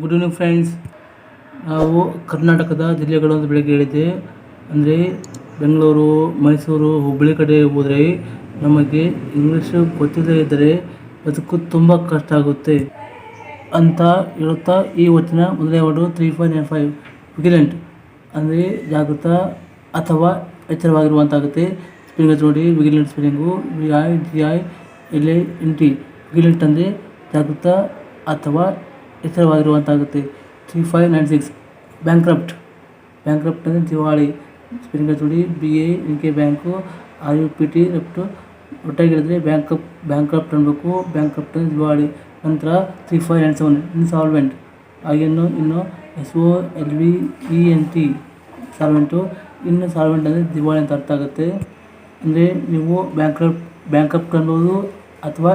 Good evening friends ನಾವು ಕರ್ನಾಟಕದ ಜಿಲ್ಲೆಗಳು ಅಂತ ಬೆಳಗ್ಗೆ ಹೇಳಿದ್ದೆ. ಅಂದರೆ ಬೆಂಗಳೂರು, ಮೈಸೂರು, ಹುಬ್ಬಳ್ಳಿ ಕಡೆ ಹೋದರೆ ನಮಗೆ ಇಂಗ್ಲೀಷು ಗೊತ್ತಿಲ್ಲದೇ ಇದ್ದರೆ ಅದಕ್ಕೂ ತುಂಬ ಕಷ್ಟ ಆಗುತ್ತೆ ಅಂತ ಹೇಳುತ್ತಾ ಈ ವಚನ ಮೊದಲನೇ word three five nine five vigilant ಅಂದರೆ ಜಾಗೃತ ಅಥವಾ ಎಚ್ಚರವಾಗಿರುವಂತಾಗುತ್ತೆ. ಸ್ಪೆಲ್ಲಿಂಗ್ ನೋಡಿ vigilant spelling V I G I L N T vigilant ಅಂದರೆ ಜಾಗೃತ ಅಥವಾ ಎಚ್ಚರವಾಗಿರುವಂತಾಗುತ್ತೆ three five nine six bankrupt bankrupt ಅಂದರೆ ದಿವಾಳಿ. ಸ್ಪೆಲ್ಲಿಂಗ್ ನೋಡಿ B A N K bank R U P T ರಪ್ಟು ಒಟ್ಟಾಗಿ ಹೇಳಿದ್ರೆ ಬ್ಯಾಂಕಪ್ ಬ್ಯಾಂಕ್ರಪ್ಟ್ ಅನ್ಬೇಕು. ಬ್ಯಾಂಕ್ರಪ್ಟ್ ಅಂದರೆ ದಿವಾಳಿ. ನಂತರ three five nine seven insolvent ಹಾಗೇನು ಇನ್ನು S O L V E N T solvent ಇನ್ನು ಸಾಲ್ವೆಂಟ್ ಅಂದರೆ ದಿವಾಳಿ ಅಂತ ಅರ್ಥ ಆಗುತ್ತೆ. ಅಂದರೆ ನೀವು ಬ್ಯಾಂಕ್ರಪ್ ಬ್ಯಾಂಕಪ್ ಅನ್ಬೋದು ಅಥವಾ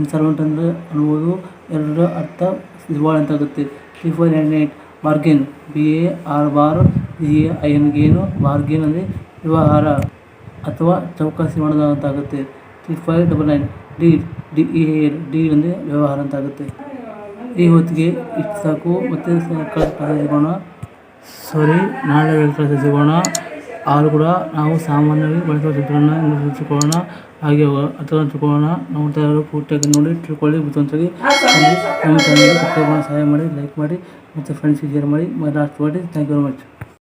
ಇನ್ಸಾಲ್ವೆಂಟ್ ಅಂದರೆ ಅನ್ಬೋದು. ಎರಡರ ಅರ್ಥ ದಿವಾಳಿ ಅಂತ ಆಗುತ್ತೆ three five and eight bargain B A R bar B A I N gain bargain ಅಂದರೆ ವ್ಯವಹಾರ ಅಥವಾ ಚೌಕಾಸಿ ಮಾಡೋದು ಅಂತ ಆಗುತ್ತೆ five double nine deal D E L deal ಅಂದರೆ ವ್ಯವಹಾರ ಅಂತ ಆಗುತ್ತೆ ಈ ಹೊತ್ತಿಗೆ ಇಷ್ಟು ಸಾಕು, ಮತ್ತೆ ಕ್ಲಾಸ್ ಸಿಗೋಣ ಸಾರಿ ನಾಳೆ ಕ್ಲಾಸ್ ಸಿಗೋಣ ಆದರೂ ಕೂಡ ನಾವು ಸಾಮಾನ್ಯವಾಗಿ ಬಳಸುವ ಚಿತ್ರಾನ್ನ ತಿಳ್ಕೊಳ್ಳೋಣ ಹಾಗೆ ಅಥವಾ ತಿಳ್ಕೊಳ್ಳೋಣ. ನೋಡ್ತಾ ಇರೋ ಪೂರ್ತಿಯಾಗಿ ನೋಡಿ, ತಿಳ್ಕೊಳ್ಳಿ. ಬುದ್ಧಿವಂತರಾಗಿ ನಮ್ಮ ಚಾನಲ್ಗೆ ಸಬ್ಸ್ಕ್ರೈಬ್ ಮಾಡಿ ಸಹಾಯ ಮಾಡಿ ಲೈಕ್ ಮಾಡಿ ಮತ್ತು ಫ್ರೆಂಡ್ಸ್ಗೆ ಶೇರ್ ಮಾಡಿ ಲಾಸ್ಟ್ ಮಾಡಿ ಥ್ಯಾಂಕ್ ಯು ವೆರಿ ಮಚ್